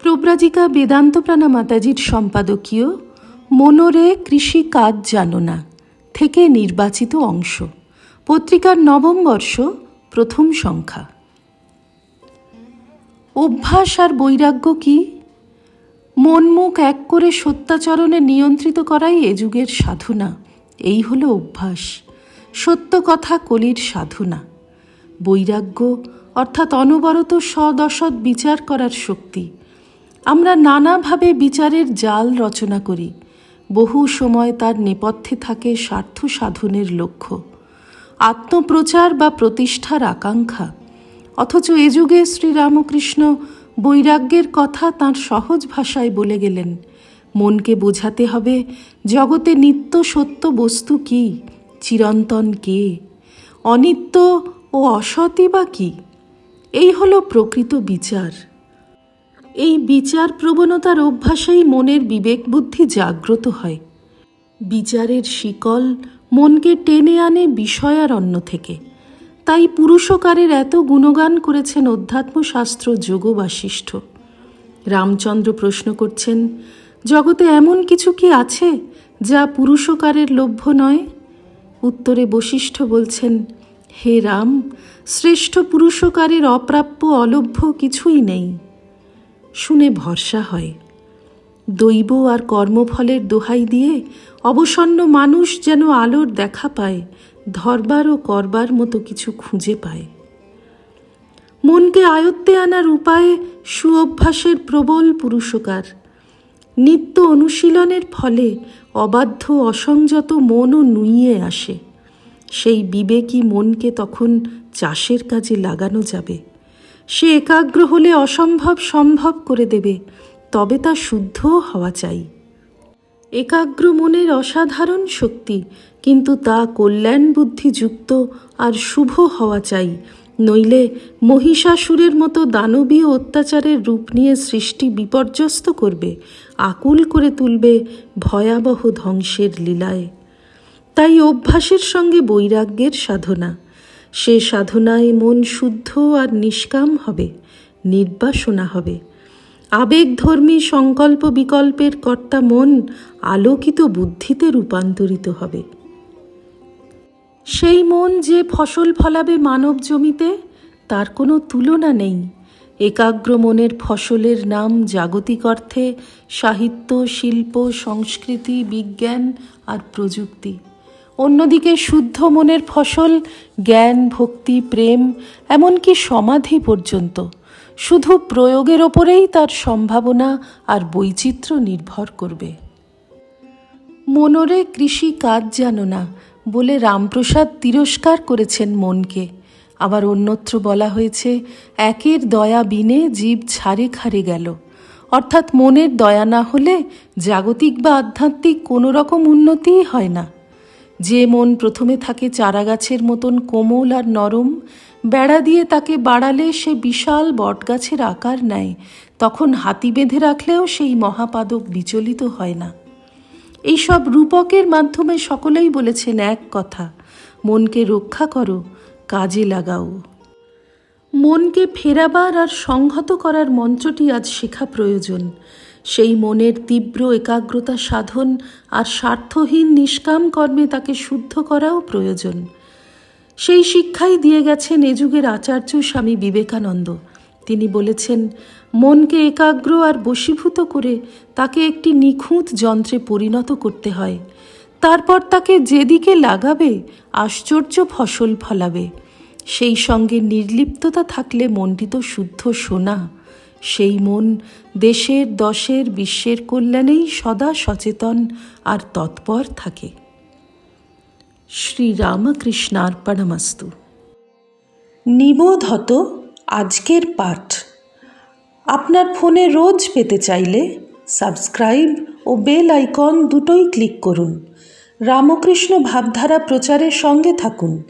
প্রব্রাজিকা বেদান্তপ্রাণা মাতাজির সম্পাদকীয় মনোরে কৃষি কাজ জানো না থেকে নির্বাচিত অংশ। পত্রিকার নবম বর্ষ, প্রথম সংখ্যা। অভ্যাস আর বৈরাগ্য কি? মন মুখ এক করে সত্যাচরণে নিয়ন্ত্রিত করাই এ যুগের সাধনা। এই হলো অভ্যাস। সত্য কথা কলির সাধনা। বৈরাগ্য অর্থাৎ অনবরত সদসৎ বিচার করার শক্তি। আমরা নানাভাবে বিচারের জাল রচনা করি। বহু সময় তার নেপথ্যে থাকে স্বার্থ সাধনের লক্ষ্য। আত্মপ্রচার বা প্রতিষ্ঠার আকাঙ্ক্ষা। অথচ এ যুগে শ্রীরামকৃষ্ণ বৈরাগ্যের কথা তার সহজ ভাষায় বলে গেলেন। মনকে বোঝাতে হবে, জগতে নিত্য সত্য বস্তু কি? চিরন্তন কে? অনিত্য ও অসতই বা কি? এই হলো প্রকৃত বিচার। এই বিচার প্রবণতার অভ্যাসেই মনের বিবেক বুদ্ধি জাগ্রত হয়। বিচারের শিকল মনকে টেনে আনে বিষয়ারণ্য থেকে। তাই পুরুষকারের এত গুণগান করেছেন অধ্যাত্মশাস্ত্র যোগ বাশিষ্ঠ রামচন্দ্র প্রশ্ন করছেন, জগতে এমন কিছু কি আছে যা পুরুষকারের লভ্য নয়? উত্তরে বশিষ্ঠ বলছেন, হে রাম, শ্রেষ্ঠ পুরুষকারের অপ্রাপ্য অলভ্য কিছুই নেই। শুনে ভরসা হয়। দৈব আর কর্মফলের দোহাই দিয়ে অবসন্ন মানুষ যেন আলোর দেখা পায়, ধরবার ও করবার মতো কিছু খুঁজে পায়। মনকে আয়ত্তে আনার উপায়ে সুঅভ্যাসের প্রবল পুরুষকার। নিত্য অনুশীলনের ফলে অবাধ্য অসংযত মনও নুইয়ে আসে। সেই বিবেকী মনকে তখন চাষের কাজে লাগানো যাবে। সে একাগ্র হলে অসম্ভব সম্ভব করে দেবে। তবে তা শুদ্ধও হওয়া চাই। একাগ্র মনের অসাধারণ শক্তি, কিন্তু তা কল্যাণ বুদ্ধিযুক্ত আর শুভ হওয়া চাই। নইলে মহিষাসুরের মতো দানবীয় অত্যাচারের রূপ নিয়ে সৃষ্টি বিপর্যস্ত করবে, আকুল করে তুলবে ভয়াবহ ধ্বংসের লীলায়। তাই অভ্যাসের সঙ্গে বৈরাগ্যের সাধনা। সে সাধনায় মন শুদ্ধ আর নিষ্কাম হবে, নির্বাসনা হবে। আবেগধর্মী সংকল্প বিকল্পের কর্তা মন আলোকিত বুদ্ধিতে রূপান্তরিত হবে। সেই মন যে ফসল ফলাবে মানব জমিতে, তার কোনো তুলনা নেই। একাগ্র মনের ফসলের নাম জাগতিক অর্থে সাহিত্য, শিল্প, সংস্কৃতি, বিজ্ঞান আর প্রযুক্তি। অন্যদিকে শুদ্ধ মনের ফসল, জ্ঞান, ভক্তি, প্রেম, এমনকি সমাধি পর্যন্ত শুধু প্রয়োগের ওপরেই তার সম্ভাবনা আর বৈচিত্র্য নির্ভর করবে। মনোরে কৃষি কাজ জানো না বলে রামপ্রসাদ তিরস্কার করেছেন মনকে। আবার অন্যত্র বলা হয়েছে, একের দয়া বিনে জীব ছাড়ে খারে গেল। অর্থাৎ মনের দয়া না হলে জাগতিক বা আধ্যাত্মিক কোনো রকম উন্নতিই হয় না। যে মন প্রথমে থাকে চারাগাছের মতন কোমল আর নরম, বেড়া দিয়ে তাকে বাড়ালে সে বিশাল বটগাছের আকার নেয়, তখন হাতি বেঁধে রাখলেও সেই মহাপাদক বিচলিত হয় না। এইসব রূপকের মাধ্যমে সকলেই বলেছেন এক কথা, মনকে রক্ষা করো, কাজে লাগাও। মনকে ফেরাবার আর সংহত করার মন্ত্রটি আজ শেখা প্রয়োজন। সেই মনের তীব্র একাগ্রতা সাধন আর স্বার্থহীন নিষ্কাম কর্মে তাকে শুদ্ধ করাও প্রয়োজন। সেই শিক্ষাই দিয়ে গেছেন এ যুগের আচার্য স্বামী বিবেকানন্দ। তিনি বলেছেন, মনকে একাগ্র আর বশীভূত করে তাকে একটি নিখুঁত যন্ত্রে পরিণত করতে হয়। তারপর তাকে যেদিকে লাগাবে, আশ্চর্য ফসল ফলাবে। সেই সঙ্গে নির্লিপ্ততা থাকলে মনটি তো শুদ্ধ সোনা। সেই মন দেশের, দশের, বিশ্বের কল্যাণেই সদা সচেতন আর তৎপর থাকে। শ্রীরামকৃষ্ণার্পণমস্তু। নিবোধ হত আজকের পাঠ। আপনার ফোনে রোজ পেতে চাইলে সাবস্ক্রাইব ও বেল আইকন দুটোই ক্লিক করুন। রামকৃষ্ণ ভাবধারা প্রচারের সঙ্গে থাকুন।